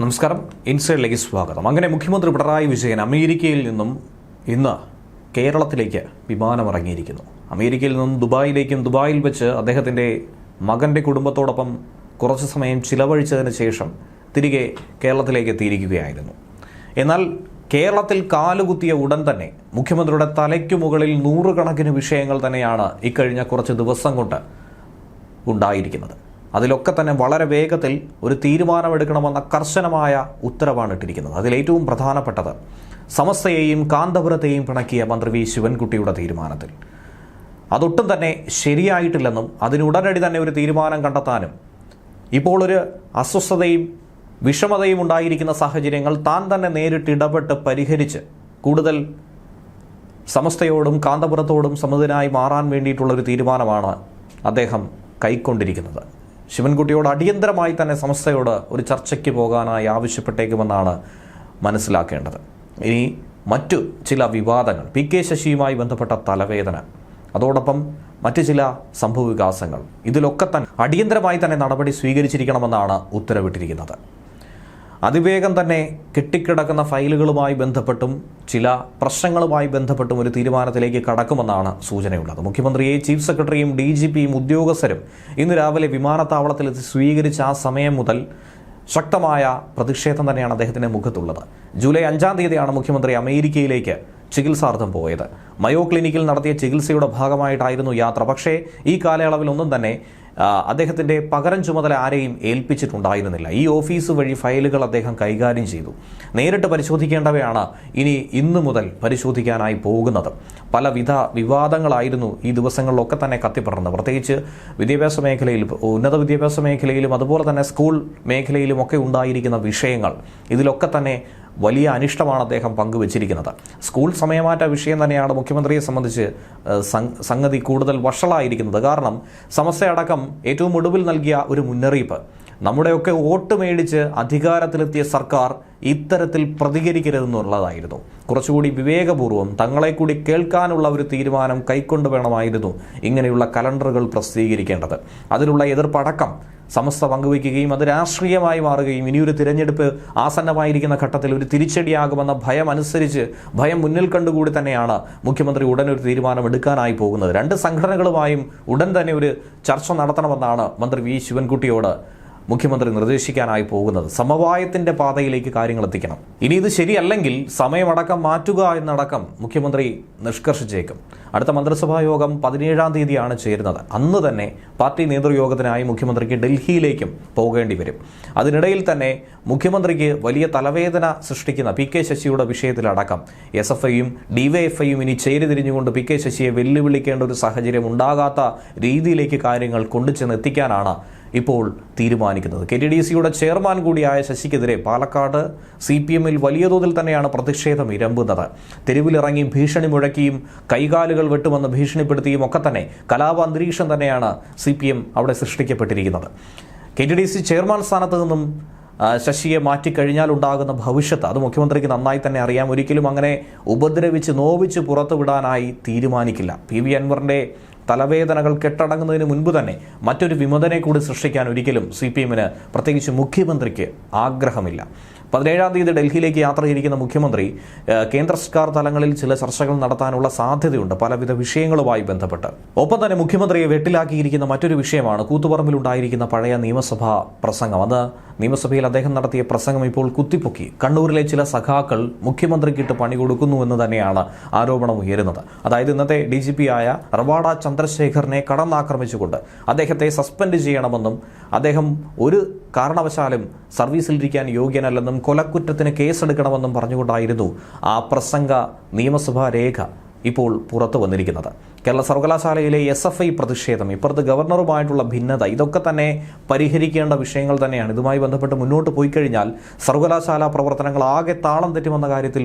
നമസ്കാരം. ഇൻസൈഡിലേക്ക് സ്വാഗതം. അങ്ങനെ മുഖ്യമന്ത്രി പിണറായി വിജയൻ അമേരിക്കയിൽ നിന്നും ഇന്ന് കേരളത്തിലേക്ക് വിമാനമിറങ്ങിയിരിക്കുന്നു. അമേരിക്കയിൽ നിന്നും ദുബായിലേക്കും ദുബായിൽ വെച്ച് അദ്ദേഹത്തിന്റെ മകന്റെ കുടുംബത്തോടൊപ്പം കുറച്ച് സമയം ചിലവഴിച്ചതിന് ശേഷം തിരികെ കേരളത്തിലേക്ക് എത്തിയിരിക്കുകയായിരുന്നു. എന്നാൽ കേരളത്തിൽ കാലുകുത്തിയ ഉടൻ തന്നെ മുഖ്യമന്ത്രിയുടെ തലയ്ക്കു മുകളിൽ നൂറുകണക്കിന് വിഷയങ്ങൾ തന്നെയാണ് ഇക്കഴിഞ്ഞ കുറച്ച് ദിവസം കൊണ്ട് ഉണ്ടായിരിക്കുന്നത്. അതിലൊക്കെ തന്നെ വളരെ വേഗത്തിൽ ഒരു തീരുമാനമെടുക്കണമെന്ന കർശനമായ ഉത്തരവാണ് ഇട്ടിരിക്കുന്നത്. അതിലേറ്റവും പ്രധാനപ്പെട്ടത് സമസ്തയെയും കാന്തപുരത്തെയും പിണക്കിയ മന്ത്രി വി. ശിവൻകുട്ടിയുടെ തീരുമാനത്തിൽ. അതൊട്ടും തന്നെ ശരിയായിട്ടില്ലെന്നും അതിനുടനടി തന്നെ ഒരു തീരുമാനം കണ്ടെത്താനും ഇപ്പോൾ ഒരു അസ്വസ്ഥതയും വിഷമതയും ഉണ്ടായിരിക്കുന്ന സാഹചര്യങ്ങൾ താൻ തന്നെ നേരിട്ട് ഇടപെട്ട് പരിഹരിച്ച് കൂടുതൽ സമസ്തയോടും കാന്തപുരത്തോടും സമതിനായി മാറാൻ വേണ്ടിയിട്ടുള്ളൊരു തീരുമാനമാണ് അദ്ദേഹം കൈക്കൊണ്ടിരിക്കുന്നത്. ശിവൻകുട്ടിയോട് അടിയന്തരമായി തന്നെ സംസ്ഥയോട് ഒരു ചർച്ചയ്ക്ക് പോകാനായി ആവശ്യപ്പെട്ടേക്കുമെന്നാണ് മനസ്സിലാക്കേണ്ടത്. ഇനി മറ്റു ചില വിവാദങ്ങൾ. പി കെ ശശിയുമായി ബന്ധപ്പെട്ട തലവേദന. അതോടൊപ്പം മറ്റു ചില സംഭവവികാസങ്ങൾ. ഇതിലൊക്കെ തന്നെ അടിയന്തരമായി തന്നെ നടപടി സ്വീകരിച്ചിരിക്കണമെന്നാണ് ഉത്തരവിട്ടിരിക്കുന്നത്. അതിവേഗം തന്നെ കെട്ടിക്കിടക്കുന്ന ഫയലുകളുമായി ബന്ധപ്പെട്ടും ചില പ്രശ്നങ്ങളുമായി ബന്ധപ്പെട്ടും ഒരു തീരുമാനത്തിലേക്ക് കടക്കുമെന്നാണ് സൂചനയുള്ളത്. മുഖ്യമന്ത്രിയെ ചീഫ് സെക്രട്ടറിയും ഡി ജി പിയും ഉദ്യോഗസ്ഥരും ഇന്ന് രാവിലെ വിമാനത്താവളത്തിലെത്തി സ്വീകരിച്ച ആ സമയം മുതൽ ശക്തമായ പ്രതിഷേധം തന്നെയാണ് അദ്ദേഹത്തിന്റെ മുഖത്തുള്ളത്. ജൂലൈ അഞ്ചാം തീയതിയാണ് മുഖ്യമന്ത്രി അമേരിക്കയിലേക്ക് ചികിത്സാർത്ഥം പോയത്. മയോ ക്ലിനിക്കിൽ നടത്തിയ ചികിത്സയുടെ ഭാഗമായിട്ടായിരുന്നു യാത്ര. പക്ഷേ ഈ കാലയളവിൽ ഒന്നും തന്നെ അദ്ദേഹത്തിന്റെ പകരം ചുമതല ആരെയും ഏൽപ്പിച്ചിട്ടുണ്ടായിരുന്നില്ല. ഈ ഓഫീസ് വഴി ഫയലുകൾ അദ്ദേഹം കൈകാര്യം ചെയ്തു. നേരിട്ട് പരിശോധിക്കേണ്ടവയാണ് ഇനി ഇന്നു മുതൽ പരിശോധിക്കാനായി പോകുന്നത്. പലവിധ വിവാദങ്ങളായിരുന്നു ഈ ദിവസങ്ങളിലൊക്കെ തന്നെ കത്തിപ്പടർന്നത്. പ്രത്യേകിച്ച് വിദ്യാഭ്യാസ മേഖലയിൽ ഉന്നത വിദ്യാഭ്യാസ മേഖലയിലും അതുപോലെ തന്നെ സ്കൂൾ മേഖലയിലുമൊക്കെ ഉണ്ടായിരിക്കുന്ന വിഷയങ്ങൾ ഇതിലൊക്കെ തന്നെ വലിയ അനിഷ്ടമാണ് അദ്ദേഹം പങ്കുവച്ചിരിക്കുന്നത്. സ്കൂൾ സമയമാറ്റ വിഷയം തന്നെയാണ് മുഖ്യമന്ത്രിയെ സംബന്ധിച്ച് സംഗതി കൂടുതൽ വഷളായിരിക്കുന്നത്. കാരണം സമസ്യയടക്കം ഏറ്റവും ഒടുവിൽ നൽകിയ ഒരു മുന്നറിയിപ്പ്. നമ്മുടെയൊക്കെ വോട്ട് മേടിച്ച് അധികാരത്തിലെത്തിയ സർക്കാർ ഇത്തരത്തിൽ പ്രതികരിക്കരുതെന്നുള്ളതായിരുന്നു. കുറച്ചുകൂടി വിവേകപൂർവം തങ്ങളെ കൂടി കേൾക്കാനുള്ള ഒരു തീരുമാനം കൈക്കൊണ്ടു വേണമായിരുന്നു ഇങ്ങനെയുള്ള കലണ്ടറുകൾ പ്രസിദ്ധീകരിക്കേണ്ടത്. അതിലുള്ള എതിർപ്പടക്കം സമസ്ത പങ്കുവയ്ക്കുകയും അത് രാഷ്ട്രീയമായി മാറുകയും ഇനിയൊരു തിരഞ്ഞെടുപ്പ് ആസന്നമായിരിക്കുന്ന ഘട്ടത്തിൽ ഒരു തിരിച്ചടിയാകുമെന്ന ഭയം അനുസരിച്ച് ഭയം മുന്നിൽ കണ്ടുകൂടി തന്നെയാണ് മുഖ്യമന്ത്രി ഉടൻ ഒരു തീരുമാനം എടുക്കാനായി പോകുന്നത്. രണ്ട് സംഘടനകളുമായും ഉടൻ തന്നെ ഒരു ചർച്ച നടത്തണമെന്നാണ് മന്ത്രി വി ശിവൻകുട്ടിയോട് മുഖ്യമന്ത്രി നിർദ്ദേശിക്കാനായി പോകുന്നത്. സമവായത്തിന്റെ പാതയിലേക്ക് കാര്യങ്ങൾ എത്തിക്കണം. ഇനി ഇത് ശരിയല്ലെങ്കിൽ സമയമടക്കം മാറ്റുക എന്നടക്കം മുഖ്യമന്ത്രി നിഷ്കർഷിച്ചേക്കും. അടുത്ത മന്ത്രിസഭാ യോഗം പതിനേഴാം തീയതിയാണ് ചേരുന്നത്. അന്ന് തന്നെ പാർട്ടി നേതൃയോഗത്തിനായി മുഖ്യമന്ത്രിക്ക് ഡൽഹിയിലേക്കും പോകേണ്ടി വരും. അതിനിടയിൽ തന്നെ മുഖ്യമന്ത്രിക്ക് വലിയ തലവേദന സൃഷ്ടിക്കുന്ന പി കെ ശശിയുടെ വിഷയത്തിലടക്കം എസ് എഫ് ഐയും ഡിവൈഎഫ്ഐയും ഇനി ചേരിതിരിഞ്ഞുകൊണ്ട് പി കെ ശശിയെ വെല്ലുവിളിക്കേണ്ട ഒരു സാഹചര്യം ഉണ്ടാകാത്ത രീതിയിലേക്ക് കാര്യങ്ങൾ കൊണ്ടുചെന്ന് എത്തിക്കാനാണ് ഇപ്പോൾ തീരുമാനിക്കുന്നത്. കെ ടി ഡി സിയുടെ ചെയർമാൻ കൂടിയായ ശശിക്കെതിരെ പാലക്കാട് സി പി എമ്മിൽ വലിയ തോതിൽ തന്നെയാണ് പ്രതിഷേധം ഇരമ്പുന്നത്. തെരുവിലിറങ്ങി ഭീഷണി മുഴക്കിയും കൈകാലുകൾ വെട്ടുമെന്ന് ഭീഷണിപ്പെടുത്തിയും ഒക്കെ തന്നെ കലാപാന്തരീക്ഷം തന്നെയാണ് സി പി എം അവിടെ സൃഷ്ടിക്കപ്പെട്ടിരിക്കുന്നത്. K T D C chairman സ്ഥാനത്ത് നിന്നും ശശിയെ മാറ്റിക്കഴിഞ്ഞാൽ ഉണ്ടാകുന്ന ഭവിഷ്യത്ത് അത് മുഖ്യമന്ത്രിക്ക് നന്നായി തന്നെ അറിയാം. ഒരിക്കലും അങ്ങനെ ഉപദ്രവിച്ച് നോവിച്ച് പുറത്തുവിടാനായി തീരുമാനിക്കില്ല. പി വി അൻവറിന്റെ തലവേദനകൾ കെട്ടടങ്ങുന്നതിന് മുൻപ് തന്നെ മറ്റൊരു വിമതനെ കൂടി സൃഷ്ടിക്കാൻ ഒരിക്കലും സി പി എമ്മിന് പ്രത്യേകിച്ച് മുഖ്യമന്ത്രിക്ക് ആഗ്രഹമില്ല. പതിനേഴാം തീയതി ഡൽഹിയിലേക്ക് യാത്ര ചെയ്തിരിക്കുന്ന മുഖ്യമന്ത്രി കേന്ദ്ര സർക്കാർ തലങ്ങളിൽ ചില ചർച്ചകൾ നടത്താനുള്ള സാധ്യതയുണ്ട് പലവിധ വിഷയങ്ങളുമായി ബന്ധപ്പെട്ട്. ഒപ്പം തന്നെ മുഖ്യമന്ത്രിയെ വെട്ടിലാക്കിയിരിക്കുന്ന മറ്റൊരു വിഷയമാണ് കൂത്തുപറമ്പിലുണ്ടായിരിക്കുന്ന പഴയ നിയമസഭാ പ്രസംഗം. അത് നിയമസഭയിൽ അദ്ദേഹം നടത്തിയ പ്രസംഗം ഇപ്പോൾ കുത്തിപ്പൊക്കി. കണ്ണൂരിലെ ചില സഖാക്കൾ മുഖ്യമന്ത്രിക്കിട്ട് പണി കൊടുക്കുന്നു എന്ന് തന്നെയാണ് ആരോപണം ഉയരുന്നത്. അതായത് ഇന്നത്തെ ഡി ജി പി ആയ റവാഡ ചന്ദ്രശേഖറിനെ കടന്നാക്രമിച്ചുകൊണ്ട് അദ്ദേഹത്തെ സസ്പെൻഡ് ചെയ്യണമെന്നും അദ്ദേഹം ഒരു കാരണവശാലും സർവീസിലിരിക്കാൻ യോഗ്യനല്ലെന്നും കൊലക്കുറ്റത്തിന് കേസെടുക്കണമെന്നും പറഞ്ഞുകൊണ്ടായിരുന്നു ആ പ്രസംഗ നിയമസഭാ രേഖ ഇപ്പോൾ പുറത്തു വന്നിരിക്കുന്നത്. കേരള സർവകലാശാലയിലെ എസ് എഫ് ഐ പ്രതിഷേധം ഇപ്പുറത്ത് ഗവർണറുമായിട്ടുള്ള ഭിന്നത ഇതൊക്കെ തന്നെ പരിഹരിക്കേണ്ട വിഷയങ്ങൾ തന്നെയാണ്. ഇതുമായി ബന്ധപ്പെട്ട് മുന്നോട്ട് പോയി കഴിഞ്ഞാൽ സർവകലാശാല പ്രവർത്തനങ്ങൾ ആകെ താളം തെറ്റുമെന്ന കാര്യത്തിൽ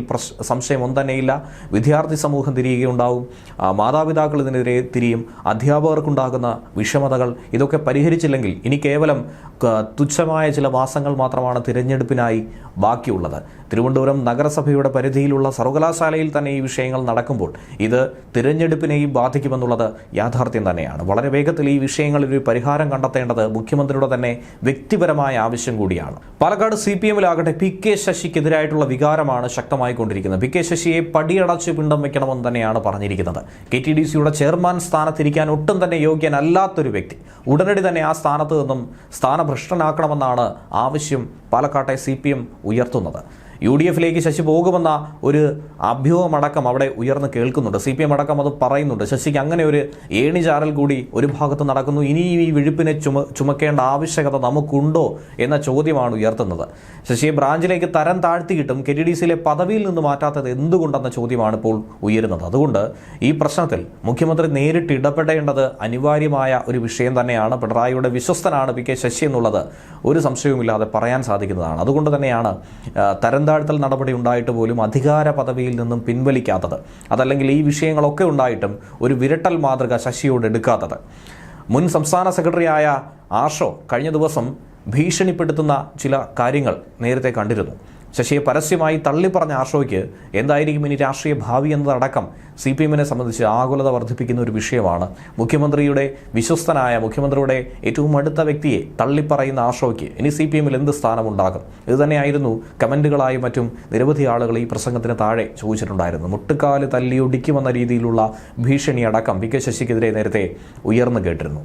സംശയം ഒന്നും തന്നെയില്ല വിദ്യാർത്ഥി സമൂഹം തിരിയുകയുണ്ടാവും. മാതാപിതാക്കൾ ഇതിനെതിരെ തിരിയും. അധ്യാപകർക്കുണ്ടാകുന്ന വിഷമതകൾ ഇതൊക്കെ പരിഹരിച്ചില്ലെങ്കിൽ ഇനി കേവലം തുച്ഛമായ ചില മാസങ്ങൾ മാത്രമാണ് തിരഞ്ഞെടുപ്പിനായി ബാക്കിയുള്ളത്. തിരുവനന്തപുരം നഗരസഭയുടെ പരിധിയിലുള്ള സർവകലാശാലയിൽ തന്നെ ഈ വിഷയങ്ങൾ നടക്കുമ്പോൾ ഇത് തിരഞ്ഞെടുപ്പിനെയും ബാധിക്കുമെന്നുള്ളത് യാഥാർത്ഥ്യം തന്നെയാണ്. വളരെ വേഗത്തിൽ ഈ വിഷയങ്ങളിൽ ഒരു പരിഹാരം കണ്ടെത്തേണ്ടത് മുഖ്യമന്ത്രിയുടെ തന്നെ വ്യക്തിപരമായ ആവശ്യം കൂടിയാണ്. പാലക്കാട് സി പി എമ്മിലാകട്ടെ പി കെ ശശിക്കെതിരായിട്ടുള്ള വികാരമാണ് ശക്തമായിക്കൊണ്ടിരിക്കുന്നത് പി കെ ശശിയെ പടിയടച്ച് പിണ്ടം വെക്കണമെന്ന് തന്നെയാണ് പറഞ്ഞിരിക്കുന്നത്. കെ ടി ഡി സിയുടെ ചെയർമാൻ സ്ഥാനത്തിരിക്കാൻ ഒട്ടും തന്നെ യോഗ്യനല്ലാത്തൊരു വ്യക്തി. ഉടനടി തന്നെ ആ സ്ഥാനത്ത് നിന്നും സ്ഥാനഭ്രഷ്ടനാക്കണമെന്നാണ് ആവശ്യം പാലക്കാട്ടെ സി പി എം ഉയർത്തുന്നത്. യു ഡി എഫിലേക്ക് ശശി പോകുമെന്ന ഒരു അഭ്യൂഹമടക്കം അവിടെ ഉയർന്നു കേൾക്കുന്നുണ്ട്. സി പി എം അടക്കം അത് പറയുന്നുണ്ട്. ശശിക്ക് അങ്ങനെ ഒരു ഏണിചാരൽ കൂടി ഒരു ഭാഗത്ത് നടക്കുന്നു. ഇനി ഈ വിഴുപ്പിനെ ചുമ ചുമക്കേണ്ട ആവശ്യകത നമുക്കുണ്ടോ എന്ന ചോദ്യമാണ് ഉയർത്തുന്നത്. ശശിയെ ബ്രാഞ്ചിലേക്ക് തരം താഴ്ത്തിയിട്ടും കെ ടി ഡി സിയിലെ പദവിയിൽ നിന്ന് മാറ്റാത്തത് എന്തുകൊണ്ടെന്ന ചോദ്യമാണ് ഇപ്പോൾ ഉയരുന്നത്. അതുകൊണ്ട് ഈ പ്രശ്നത്തിൽ മുഖ്യമന്ത്രി നേരിട്ട് ഇടപെടേണ്ടത് അനിവാര്യമായ ഒരു വിഷയം തന്നെയാണ്. പിണറായിയുടെ വിശ്വസ്തനാണ് പി കെ ശശി എന്നുള്ളത് ഒരു സംശയവുമില്ലാതെ പറയാൻ സാധിക്കുന്നതാണ്. അതുകൊണ്ട് തന്നെയാണ് തരം താഴ്ത്തൽ നടപടി ഉണ്ടായിട്ട് പോലും അധികാര പദവിയിൽ നിന്നും പിൻവലിക്കാത്തത്. അതല്ലെങ്കിൽ ഈ വിഷയങ്ങളൊക്കെ ഉണ്ടായിട്ടും ഒരു വിരട്ടൽ മാതൃക ശശിയോട് എടുക്കാത്തത്. മുൻ സംസ്ഥാന സെക്രട്ടറിയായ ആഷോ കഴിഞ്ഞ ദിവസം ഭീഷണിപ്പെടുത്തുന്ന ചില കാര്യങ്ങൾ നേരത്തെ കണ്ടിരുന്നു. ശശിയെ പരസ്യമായി തള്ളിപ്പറഞ്ഞ ആഷോയ്ക്ക് എന്തായിരിക്കും ഇനി രാഷ്ട്രീയ ഭാവി എന്നതടക്കം? സി പി എമ്മിനെ സംബന്ധിച്ച് ആകുലത വർദ്ധിപ്പിക്കുന്ന ഒരു വിഷയമാണ്. മുഖ്യമന്ത്രിയുടെ വിശ്വസ്തനായ മുഖ്യമന്ത്രിയുടെ ഏറ്റവും അടുത്ത വ്യക്തിയെ തള്ളിപ്പറയുന്ന ആഷോയ്ക്ക് ഇനി സി പി എമ്മിൽ എന്ത് സ്ഥാനമുണ്ടാകും? ഇതുതന്നെയായിരുന്നു തന്നെയായിരുന്നു കമന്റുകളായും മറ്റും നിരവധി ആളുകൾ ഈ പ്രസംഗത്തിന് താഴെ ചോദിച്ചിട്ടുണ്ടായിരുന്നു മുട്ടുകാൽ തല്ലിയൊടിക്കുമെന്ന രീതിയിലുള്ള ഭീഷണി അടക്കം വി കെ ശശിക്കെതിരെ നേരത്തെ ഉയർന്നു കേട്ടിരുന്നു.